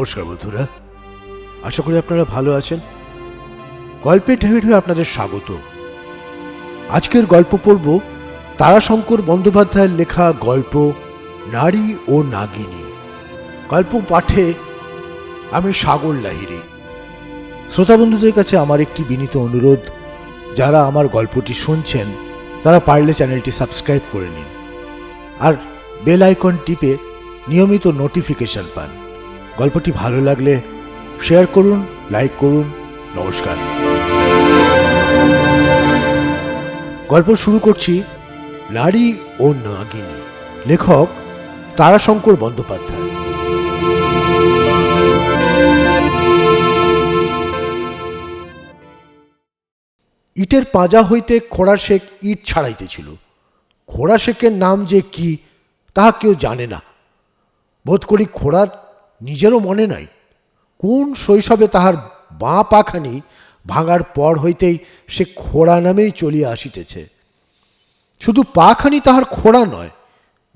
নমস্কার বন্ধুরা। আশা করি আপনারা ভালো আছেন। গল্পের ঢেউ ঢেউ আপনাদের স্বাগত। আজকের গল্প পড়ব তারাশঙ্কর বন্দ্যোপাধ্যায়ের লেখা গল্প নারী ও নাগিনী। গল্প পাঠে আমি সাগর লাহিরি শ্রোতা বন্ধুদের কাছে আমার একটি বিনীত অনুরোধ, যারা আমার গল্পটি শুনছেন, তারা পারলে চ্যানেলটি সাবস্ক্রাইব করে নিন। আর বেল আইকন টিপে নিয়মিত নোটিফিকেশন পান। গল্পটি ভালো লাগলে শেয়ার করুন, লাইক করুন, নমস্কার। গল্প শুরু করছি নারী ও নাগিনী, লেখক তারাশঙ্কর বন্দ্যোপাধ্যায়। ইটের পাঁজা হইতে খোড়া শেখ ইট ছাড়াইতেছিল। খোড়া শেখের নাম যে কি, তাহা কেউ জানে না। বোধ করি খোড়ার নিজেরও মনে নাই। কোন শৈশবে তাহার বাঁ পাখানি ভাঙার পর হইতেই সে খোড়া নামেই চলিয়া আসিতেছে। শুধু পাখানি তাহার খোড়া নয়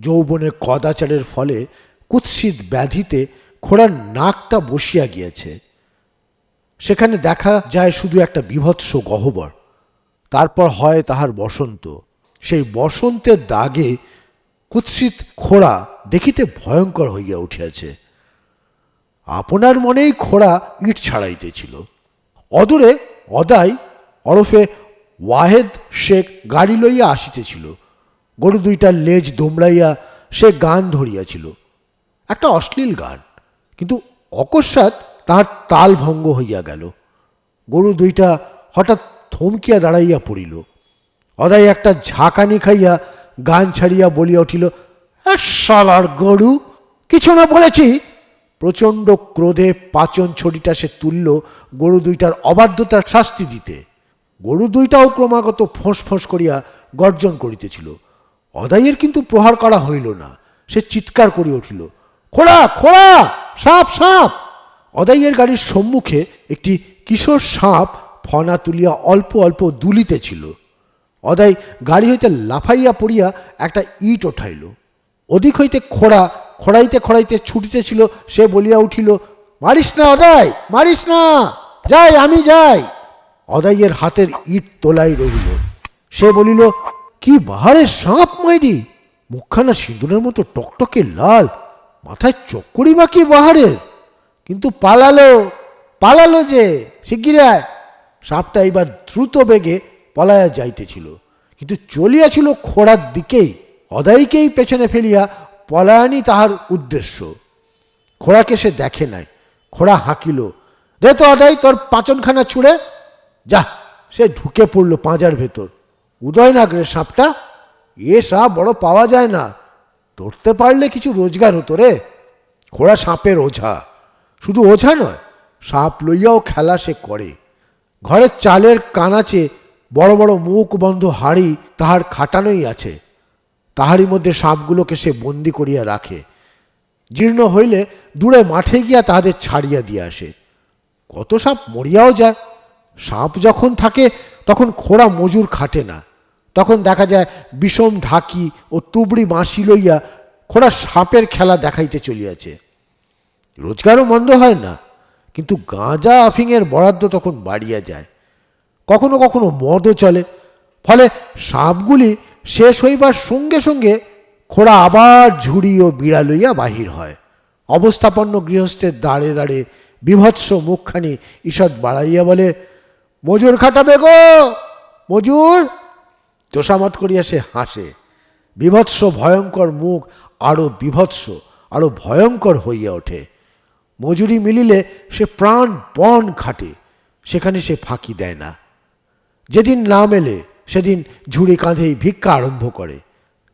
যৌবনে কদাচারের ফলে কুৎসিত ব্যাধিতে খোড়ার নাকটা বসিয়া গিয়াছে। সেখানে দেখা যায় শুধু একটা বিভৎস গহ্বর, তারপর হয় তাহার বসন্ত। সেই বসন্তের দাগে কুৎসিত খোড়া দেখিতে ভয়ঙ্কর হইয়া উঠিয়াছে। আপনার মনেই খোড়া ইট ছাড়াইতেছিল। অদূরে অদাই ওরফে ওয়াহেদ শেখ গাড়ি লইয়া আসিতেছিল। গরু দুইটার লেজ দোমড়াইয়া সে গান ধরিয়াছিল। একটা অশ্লীল গান কিন্তু অকস্মাৎ তাহার তাল ভঙ্গ হইয়া গেল। গরু দুইটা হঠাৎ থমকিয়া দাঁড়াইয়া পড়িল। অদাই একটা ঝাঁকানি খাইয়া গান ছাড়িয়া বলিয়া উঠিল "আহ, শালার গরু কিছু না বলেছি? প্রচণ্ড ক্রোধে পাচন ছড়িটা সে তুলল গরু দুইটার অবাধ্যতার শাস্তি দিতে। গরু দুইটাও ক্রমাগত ফোঁস ফোঁস করিয়া গর্জন করিতেছিল। অদাইয়ের কিন্তু প্রহার করা হইল না, সে চিৎকার করিয়া উঠিল, খোড়া খোড়া, সাপ সাপ! অদাইয়ের গাড়ির সম্মুখে একটি কিশোর সাপ ফনা তুলিয়া অল্প অল্প দুলিতেছিল। অদাই গাড়ি হইতে লাফাইয়া পড়িয়া একটা ইট ওঠাইল। ওদিক হইতে খোড়া খোড়াইতে খোড়াইতে ছুটিতেছিল সে বলিয়া উঠিল, মারিস না অদাই মারিস না, যাই, আমি যাই। অদাইয়ের হাতের ইট তোলাই রহিল সে বলিল, কি বাহারের সাপ মাইরি, মুখখানা সিঁদুরের মতো টকটকে লাল, মাথায় চক্করি বা কি বাহারের কিন্তু পালালো পালালো যে শিগগিরায় সাপটা এবার দ্রুত বেগে পলায়া যাইতেছিল, কিন্তু চলিয়াছিল খোড়ার দিকেই অদাইকেই পেছনে ফেলিয়া পলায়নই তাহার উদ্দেশ্য। খোড়াকে সে দেখে নাই, খোড়া হাঁকিল। দে তো অদাই তোর পাচনখানা ছুঁড়ে। যা, সে ঢুকে পড়ল পাঁজার ভেতর। উদয়নাগরের সাপটা? এ সাপ বড় পাওয়া যায় না। ধরতে পারলে কিছু রোজগার হতো রে। খোড়া সাপের ওঝা। শুধু ওঝা নয়, সাপ লইয়াও খেলা সে করে। ঘরের চালের কানাচে বড় বড় মুখ বন্ধ হাড়ি তাহার খাটানোই আছে। তাহারই মধ্যে সাপগুলোকে সে বন্দি করিয়া রাখে। জীর্ণ হইলে দূরে মাঠে গিয়া তাহাদের ছাড়িয়া দিয়ে আসে। কত সাপ মরিয়াও যায়। সাপ যখন থাকে, তখন খোড়া মজুর খাটে না। তখন দেখা যায় বিষম ঢাকি ও তুবড়ি বাঁশি লইয়া খোড়া সাপের খেলা দেখাইতে চলিয়াছে। রোজগারও মন্দ হয় না, কিন্তু গাঁজা আফিংয়ের বরাদ্দ তখন বাড়িয়া যায়। কখনো কখনো মদও চলে, ফলে সাপগুলি শেষ হইবার সঙ্গে সঙ্গে খোড়া আবার ঝুড়ি ও বিড়া লইয়া বাহির হয়। অবস্থাপন্ন গৃহস্থের দাঁড়ে দাঁড়ে বিভৎস মুখখানি ঈষৎ বাড়াইয়া বলে, মজুর খাটাবে গো, মজুর! তোষামত করিয়া সে হাসে। বিভৎস ভয়ঙ্কর মুখ আরও বিভৎস আরও ভয়ঙ্কর হইয়া ওঠে। মজুরি মিলিলে সে প্রাণ পণ খাটে, সেখানে সে ফাঁকি দেয় না। যেদিন না মেলে সেদিন ঝুড়ি কাঁধেই ভিক্ষা আরম্ভ করে।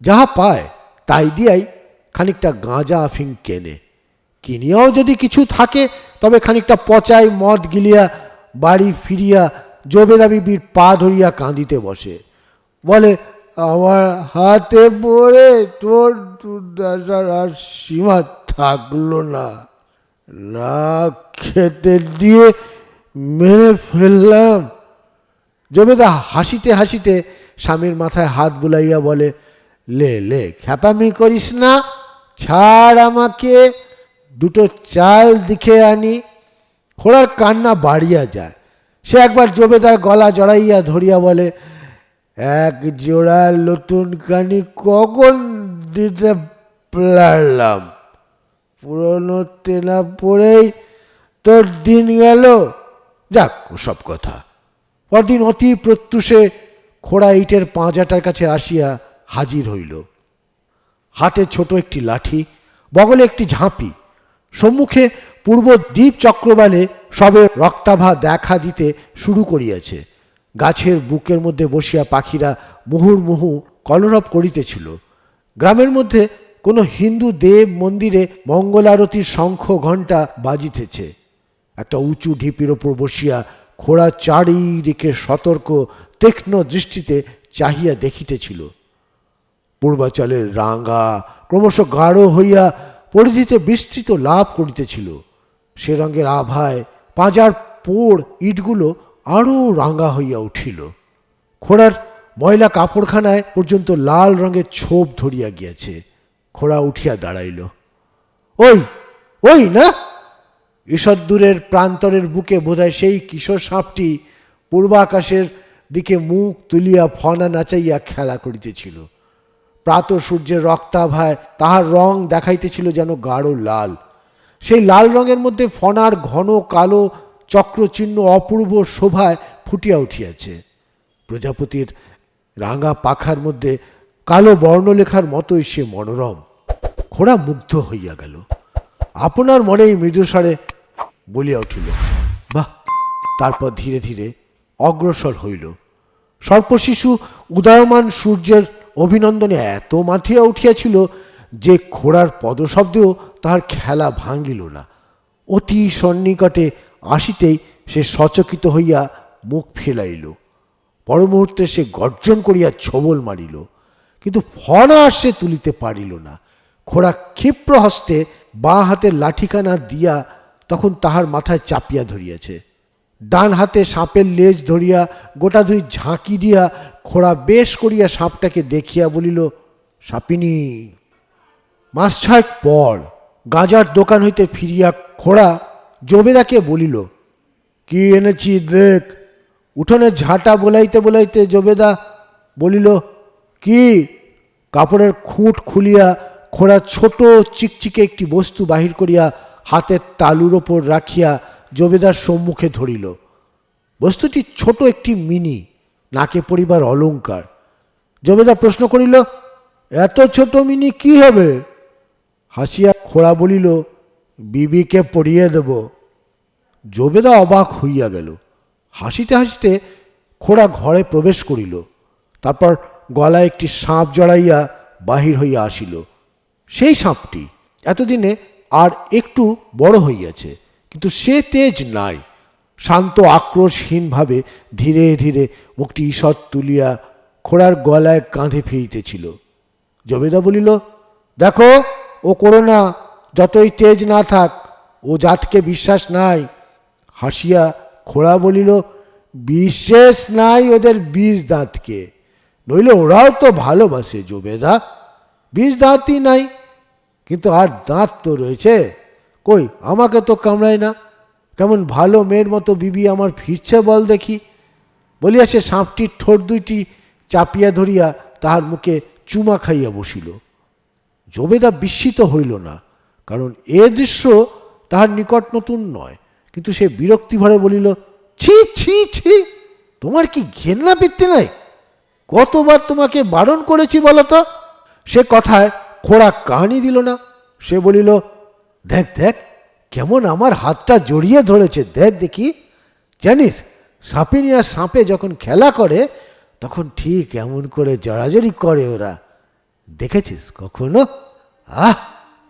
যাহা পায়, তাই দিয়াই খানিকটা গাঁজা আফিং কেনে। কিনিয়াও যদি কিছু থাকে, তবে খানিকটা পচাই মদ গিলিয়া বাড়ি ফিরিয়া জবেদা বিবির পা ধরিয়া কাঁদিতে বসে। বলে, আমার হাতে পড়ে তোর দুর্দশার আর সীমা থাকল না। না খেতে দিয়ে মেরে ফেললাম। জবেদা হাসিতে হাসিতে স্বামীর মাথায় হাত বুলাইয়া বলে, লে লে, খ্যাপামি করিস না, ছাড় আমাকে, দুটো চাল দিখে আনি। খোড়ার কান্না বাড়িয়া যায়। সে একবার জবেদার গলা জড়াইয়া ধরিয়া বলে, এক জোড়া নতুন কানি কখন দিতে পারলাম? পুরনো তেনা পড়েই তোর দিন গেল। যাক সব কথা। পরদিন অতি প্রত্যুষে খোড়া ইটের পাঁজাটার কাছে আসিয়া হাজির হইল। হাতে ছোট একটি লাঠি, বগলে একটি ঝাঁপি, সম্মুখে পূর্ব দ্বীপ চক্রবালে সবে রক্তাভা দেখা দিতে শুরু করিয়াছে। গাছের বুকের মধ্যে বসিয়া পাখিরা মুহুর্মুহু কলরব করিতেছিল। গ্রামের মধ্যে কোনো হিন্দু দেব মন্দিরে মঙ্গলারতির শঙ্খ ঘণ্টা বাজিতেছে। একটা উঁচু ঢিপির ওপর বসিয়া খোড়া চারিদিকে সতর্ক, তীক্ষ্ণ দৃষ্টিতে চাহিয়া দেখিতেছিল। পূর্বাচলের রাঙ্গা ক্রমশ গাঢ় হইয়া পরিধিতে বিস্তৃত লাভ করিতেছিল। সে রঙের আভায় পাঁজার পোড় ইটগুলো আরও রাঙ্গা হইয়া উঠিল। খোড়ার ময়লা কাপড়খানায় পর্যন্ত লাল রঙের ছোপ ধরিয়া গিয়াছে। খোড়া উঠিয়া দাঁড়াইল। ওই ওই না? ঈষদ্দূরের প্রান্তরের বুকে বোধহয় সেই কিশোর সাপটি পূর্বাকাশের দিকে মুখ তুলিয়া ফনা নাচাইয়া খেলা করিতেছিল। প্রাত সূর্যের রক্তাভায় তাহার রং দেখাইতেছিল যেন গাঢ় লাল। সেই লাল রঙের মধ্যে ফনার ঘন কালো চক্রচিহ্ন অপূর্ব শোভায় ফুটিয়া উঠিয়াছে। প্রজাপতির রাঙা পাখার মধ্যে কালো বর্ণলেখার মতোই সে মনোরম। খোড়া মুগ্ধ হইয়া গেল। আপনার মনেই মৃদুস্বরে বলিয়া উঠিল, বাহ, তারপর ধীরে ধীরে অগ্রসর হইল। সর্পশিশু উদয়মান সূর্যের অভিনন্দনে এত মাথিয়া উঠিয়াছিল যে ঘোড়ার পদশব্দেও তাহার খেলা ভাঙ্গিল না। অতি সন্নিকটে আসিতেই সে সচকিত হইয়া মুখ ফেলাইল। পর মুহূর্তে সে গর্জন করিয়া ছবল মারিল, কিন্তু ফনা সে তুলিতে পারিল না। খোড়া ক্ষিপ্র হস্তে বাঁ হাতের লাঠিখানা দিয়া তখন তাহার মাথায় চাপিয়া ধরিয়াছে। ডান হাতে সাপের লেজ ধরিয়া গোটা দুই ঝাঁকি দিয়া খোড়া বেশ করিয়া সাপটাকে দেখিয়া বলিল, সাপিনী, মাস ছয়েক পর গাজার দোকান হইতে ফিরিয়া খোড়া জবেদাকে বলিল, কি এনেছি দেখ? উঠোনে ঝাঁটা বোলাইতে বোলাইতে জবেদা বলিল, কি? কাপড়ের খুঁট খুলিয়া খোড়া ছোট চিকচিকে একটি বস্তু বাহির করিয়া হাতের তালুর ওপর রাখিয়া জবেদার সম্মুখে ধরিল। বস্তুটি ছোট একটি মিনি, নাকে পরিবার অলংকার। জবেদা প্রশ্ন করিল, এত ছোট মিনি কি হবে? হাসিয়া খোড়া বলিল, বিবিকে পড়িয়ে দেব। জবেদা অবাক হইয়া গেল। হাসিতে হাসিতে খোড়া ঘরে প্রবেশ করিল। তারপর গলায় একটি সাপ জড়াইয়া বাহির হইয়া আসিল। সেই সাপটি এতদিনে আর একটু বড় হইয়াছে। কিন্তু সে তেজ নাই। শান্ত আক্রোশহীনভাবে ধীরে ধীরে মুখটি ঈষৎ তুলিয়া খোড়ার গলায় কাঁধে ফিরিতেছিল। জবেদা বলিল, দেখো, ও করো না, যতই তেজ না থাক, ও জাতকে বিশ্বাস নাই। হাসিয়া খোড়া বলিল, বিশ্বাস নাই ওদের বীজ দাঁতকে। নইলে ওরাও তো ভালোবাসে জবেদা। বীজ দাঁতই নাই। কিন্তু আর দাঁত তো রয়েছে। কই, আমাকে তো কামড়ায় না। কেমন ভালো মেয়ের মতো বিবি আমার ফিরছে বল দেখি। বলিয়া সে সাপটির ঠোঁট দুইটি চাপিয়া ধরিয়া তাহার মুখে চুমা খাইয়া বসিল। জবেদা বিস্মিত হইল না, কারণ এ দৃশ্য তাহার নিকট নতুন নয়। কিন্তু সে বিরক্তি ভরে বলিল, ছি ছি ছি, তোমার কি ঘেন্না বৃত্তি নাই? কতবার তোমাকে বারণ করেছি বলো তো? সে কথায় খোড়া কাহানি দিল না। সে বলিল, দেখ দেখ, কেমন আমার হাতটা জড়িয়ে ধরেছে। দেখ দেখি। জানিস সাপিনী আর সাপে যখন খেলা করে, তখন ঠিক এমন করে জড়াজড়ি করে ওরা। দেখেছিস কখনো? আহ,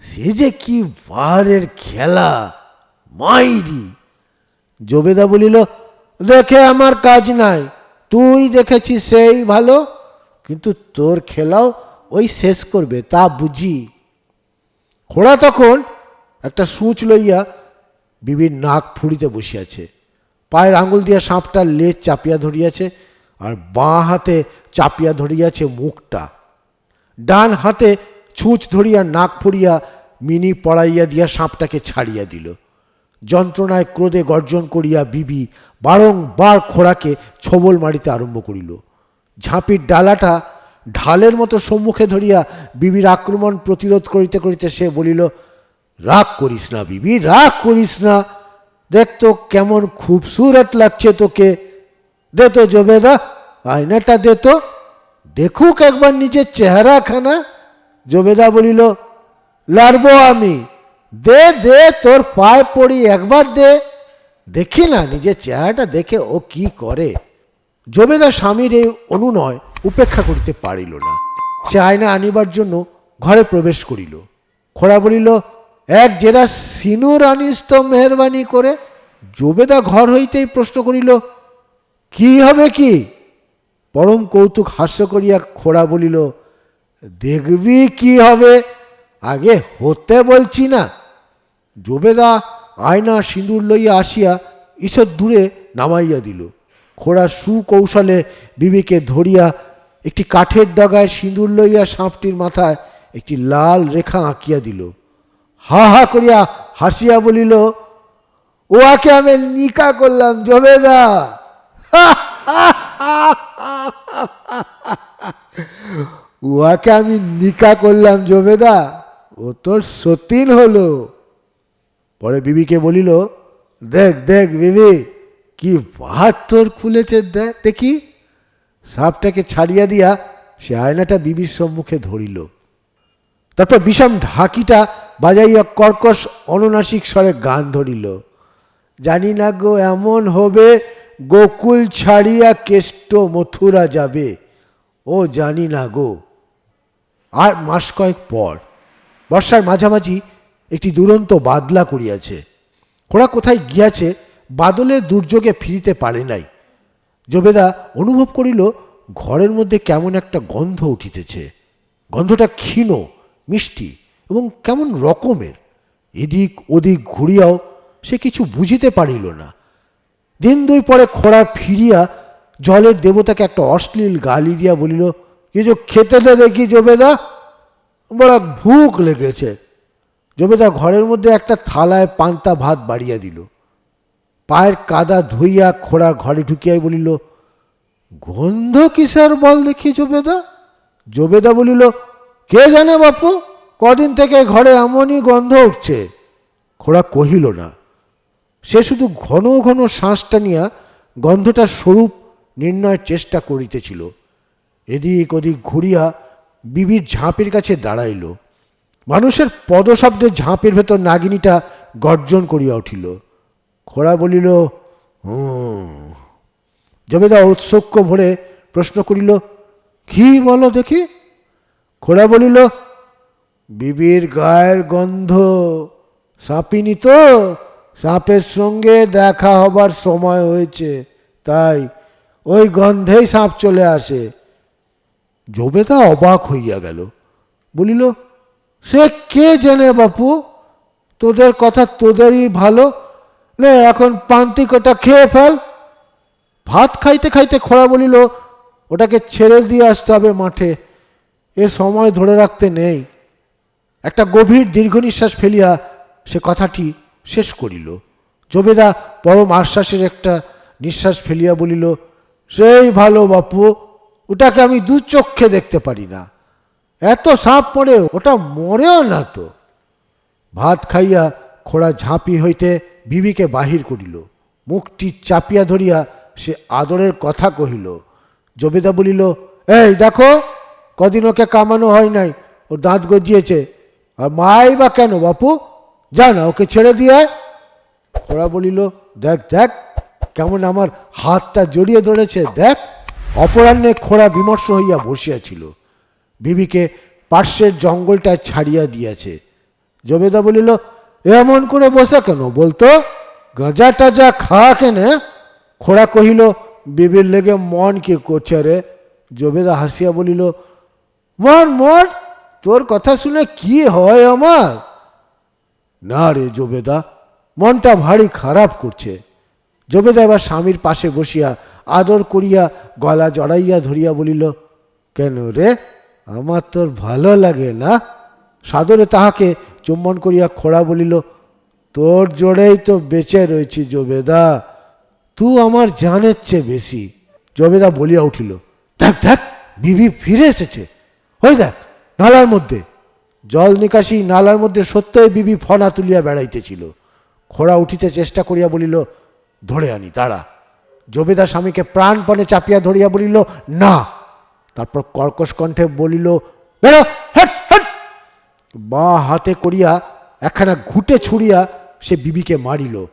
সে যে কি বারের খেলা। মাইরি! জবেদা বলিল, দেখে আমার কাজ নাই। তুই দেখেছিস সেই ভালো? কিন্তু তোর খেলাও ওই শেষ করবে, তা বুঝি। খোড়া তখন একটা সূচ লইয়া বিবির নাক ফুড়িতে বসিয়াছে। পায়ের আঙুল দিয়া সাপটার লেজ চাপিয়া ধরিয়াছে আর বাঁ হাতে চাপিয়া ধরিয়াছে মুখটা। ডান হাতে ছুঁচ ধরিয়া নাক ফুড়িয়া মিনি পড়াইয়া দিয়া সাপটাকে ছাড়িয়া দিল। যন্ত্রণায় ক্রোধে গর্জন করিয়া বিবি বারংবার খোড়াকে ছবল মারিতে আরম্ভ করিল। ঝাঁপির ডালাটা ঢালের মতো সম্মুখে ধরিয়া বিবির আক্রমণ প্রতিরোধ করিতে করিতে সে বলিল, রাগ করিস না বিবি, রাগ করিস না। দেখ তো কেমন খুবসুরত লাগছে তোকে। দে তো জবেদা, আয়নাটা দে তো। দেখুক একবার নিজের চেহারাখানা। জবেদা বলিল লারবো আমি। দে দে, তোর পায়ে পড়ি, একবার দে। দেখি না নিজের চেহারাটা দেখে ও কি করে। জবেদা স্বামীর এই অনুনয় উপেক্ষা করিতে পারিল না। সে আয়না আনিবার জন্য ঘরে প্রবেশ করিল। খোড়া বলিল, এক জেরা সিনুর আনিস তো মেহরবানি করে জবেদা ঘর হইতেই প্রশ্ন করিল, কি হবে কি? পরম কৌতুক হাস্য করিয়া খোড়া বলিল, দেখবি কি হবে? আগে হতে বলছি না। জবেদা আয়না সিঁদুর লইয়া আসিয়া ঈশ্বর দূরে নামাইয়া দিল। খোড়া সুকৌশলে বিবিকে ধরিয়া একটি কাঠের ডগায় সিঁদুর লইয়া সাপটির মাথায় একটি লাল রেখা আঁকিয়া দিল। হা হা করিয়া হাসিয়া বলিল ওয়াকে আমি নিকা করলাম, জবেদা! উহাকে আমি নিকা করলাম, জবেদা! ও তোর সতীন হলো! পরে বিবিকে বলিল, দেখ দেখ বিবি, কি ভাত তোর খুলেছে, দেখ দেখি। সাপটাকে ছাড়িয়া দিয়া সে আয়নাটা বিবির সম্মুখে ধরিল। তারপর বিষম ঢাকিটা বাজাইয়া কর্কশ অনুনাসিক স্বরে গান ধরিল, জানি না গো, এমন হবে গোকুল ছাড়িয়া কেষ্ট মথুরা যাবে। ও জানি না গো। আর মাস কয়েক পর বর্ষার মাঝামাঝি একটি দুরন্ত বাদলা করিয়াছে। ওরা কোথায় গিয়াছে, বাদলের দুর্যোগে ফিরিতে পারে নাই। জবেদা অনুভব করিল, ঘরের মধ্যে কেমন একটা গন্ধ উঠিতেছে। গন্ধটা ক্ষীণ, মিষ্টি এবং কেমন রকমের। এদিক ওদিক ঘুরিয়াও সে কিছু বুঝিতে পারিল না। দিন দুই পরে খোড়া ফিরিয়া জলের দেবতাকে একটা অশ্লীল গালি দিয়া বলিল কিছু খেতে দে দেখি জবেদা? বড় ভুক লেগেছে। জবেদা ঘরের মধ্যে একটা থালায় পান্তা ভাত বাড়িয়া দিল। পায়ের কাদা ধুইয়া খোড়া ঘরে ঢুকিয়াই বলিল, গন্ধ কিসের বল দেখি জবেদা? জবেদা বলিল, কে জানে বাপু, কদিন থেকে ঘরে এমনই গন্ধ উঠছে। খোড়া কহিল না। সে শুধু ঘন ঘন শ্বাসটা নিয়া গন্ধটার স্বরূপ নির্ণয়ের চেষ্টা করিতেছিল। এদিক ওদিক ঘুরিয়া বিবির ঝাঁপের কাছে দাঁড়াইল। মানুষের পদশব্দে ঝাঁপের ভেতর নাগিনীটা গর্জন করিয়া উঠিল। খোড়া বলিল, হুম। জবেদা ঔৎসুক্য ভরে প্রশ্ন করিল, কি বলো দেখি? খোড়া বলিল, বিবির গায়ের গন্ধ সাপিনি তো, সাপের সঙ্গে দেখা হবার সময় হয়েছে, তাই ওই গন্ধেই সাপ চলে আসে। জবেদা অবাক হইয়া গেল, বলিল, সে কে জানে বাপু? তোদের কথা তোদেরই ভালো নে, এখন পান্তি কটা খেয়ে ফেল। ভাত খাইতে খাইতে খোড়া বলিল, ওটাকে ছেড়ে দিয়ে আসতে হবে মাঠে। এ সময় ধরে রাখতে নেই। একটা গভীর দীর্ঘ নিঃশ্বাস ফেলিয়া সে কথাটি শেষ করিল। জবেদা পরম আশ্বাসের একটা নিঃশ্বাস ফেলিয়া বলিল, সেই ভালো বাপু, ওটাকে আমি দু চক্ষে দেখতে পারি না। এত সাপ পড়ে ওটা মরেও না তো। ভাত খাইয়া খোড়া ঝাঁপি হইতে বিবিকে বাহির করিল। মুখটি চাপিয়া ধরিয়া সে আদরের কথা কহিল। জবেদা বলিল, এই দেখো, কদিন ওকে কামানো হয় নাই, ওর দাঁত গজিয়েছে। আর মাই বা কেন বাপু? যা না, ওকে ছেড়ে দিয়ে। খোড়া বলিল, দেখ দেখ, কেমন আমার হাতটা জড়িয়ে ধরেছে, দেখ। অপরাহ্নে খোড়া বিমর্ষ হইয়া বসিয়াছিল বিবিকে পার্শ্বের জঙ্গলটায় ছাড়িয়া দিয়াছে। জবেদা বলিল এমন করে বসে কেন? বলতো, গাঁজা টাজা খা কেনে? খোড়া কহিল, বিবির লেগে মন কি করছে রে? জবেদা হাসিয়া বলিল, মন মন, তোর কথা শুনে কি হয় আমার? না রে জবেদা, মনটা ভারী খারাপ করছে। জবেদা এবার স্বামীর পাশে বসিয়া আদর করিয়া, গলা জড়াইয়া ধরিয়া বলিল, কেন রে? আমার তোর ভালো লাগে না। সাদরে তাহাকে চুম্বন করিয়া খোড়া বলিল, তোর জোরেই তো বেঁচে রয়েছি জবেদা, তু আমার জানের চেয়ে বেশি। জবেদা বলিয়া উঠিল, দেখ দেখ, বিবি ফিরে এসেছে। ওই দেখ, নালার মধ্যে। জল নিকাশি নালার মধ্যে সত্যই বিবি ফনা তুলিয়া বেড়াইতেছিল। খোড়া উঠিতে চেষ্টা করিয়া বলিল, ধরে আনি তারা জবেদা স্বামীকে প্রাণপণে চাপিয়া ধরিয়া বলিল, না। তারপর কর্কশ কণ্ঠে বলিল, বেরো, হেট হেট বা হাতে করিয়া একখানা ঘুটে ছুড়িয়া সে বিবিকে মারিল।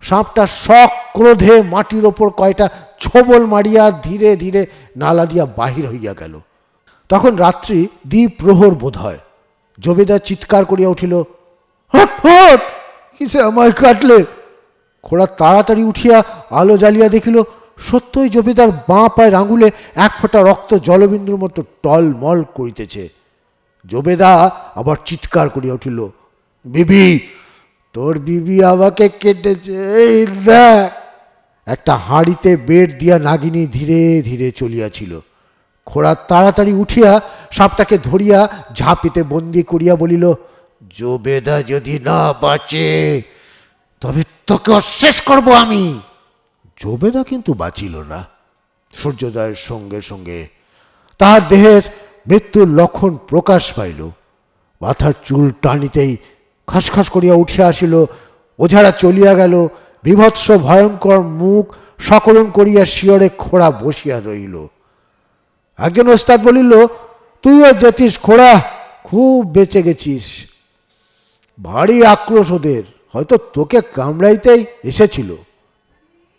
সাপটা শখ ক্রোধে মাটির ওপর কয়টা ছোবল মারিয়া ধীরে ধীরে নালা দিয়া বাহির হইয়া গেল। তখন রাত্রি দ্বীপ প্রহর বোধ হয়। জবেদা চিৎকার করিয়া উঠিল হট! কিসে আমায় কাটলে? খোড়া তাড়াতাড়ি উঠিয়া আলো জ্বালিয়া দেখিল, সত্যই জমিদার বাঁ পায়ের আঙুলে এক ফোঁটা রক্ত জলবিন্দুর মতো টলমল করিতেছে। জবেদা আবার চিৎকার করিয়া উঠিল, বিবি, তোর বিবি আমাকে কেটেছে, এই দেখ। একটা হাঁড়িতে বেড দিয়া নাগিনী ধীরে ধীরে চলিয়াছিল। খোড়া তাড়াতাড়ি উঠিয়া সাপটাকে ধরিয়া ঝাঁপিতে বন্দি করিয়া বলিল, জবেদা যদি না বাঁচে, তবে তোকে শেষ করব আমি। জবেদা কিন্তু বাঁচিল না। সূর্যোদয়ের সঙ্গে সঙ্গে তাহার দেহের মৃত্যুর লক্ষণ প্রকাশ পাইল। মাথার চুল টানিতেই খাসখাস করিয়া উঠিয়া আসিল। ওঝারা চলিয়া গেল। বিভৎস, ভয়ঙ্কর মুখ সকলন করিয়া শিয়রে খোড়া বসিয়া রইল একজন ওস্তাদ বলিল, তুইও যেতিস খোড়া, খুব বেঁচে গেছিস। ভারী আক্রোশ ওদের, হয়তো তোকে কামড়াইতেই এসেছিল।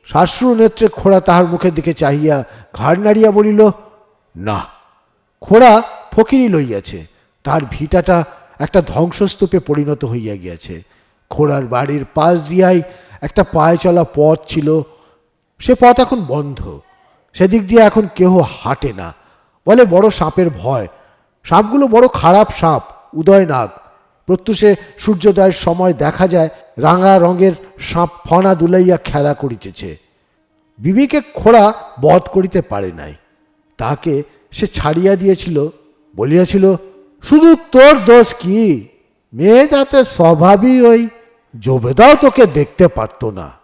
শাশ্রু নেত্রে খোড়া তাহার মুখের দিকে চাহিয়া ঘাড় নাড়িয়া বলিল, না খোড়া ফকিরি লইয়াছে। তার ভিটাটা একটা ধ্বংসস্তূপে পরিণত হইয়া গিয়াছে। খোড়ার বাড়ির পাশ দিয়াই একটা পায়ে চলা পথ ছিল। সে পথ এখন বন্ধ। সেদিক দিয়ে এখন কেহ হাঁটে না। বলে বড় সাপের ভয়। সাপগুলো বড় খারাপ সাপ উদয়নাগ প্রত্যুষে সূর্যোদয়ের সময় দেখা যায়, রাঙা রঙের সাপ ফনা দুলাইয়া খেলা করিতেছে। বিবিকে খোড়া বধ করিতে পারে নাই। তাকে সে ছাড়িয়া দিয়েছিল, বলিয়াছিল, শুধু তোর দোষ কি? মেয়ে যাতে স্বভাবই ওই জবেদাও তোকে দেখতে পারতো না।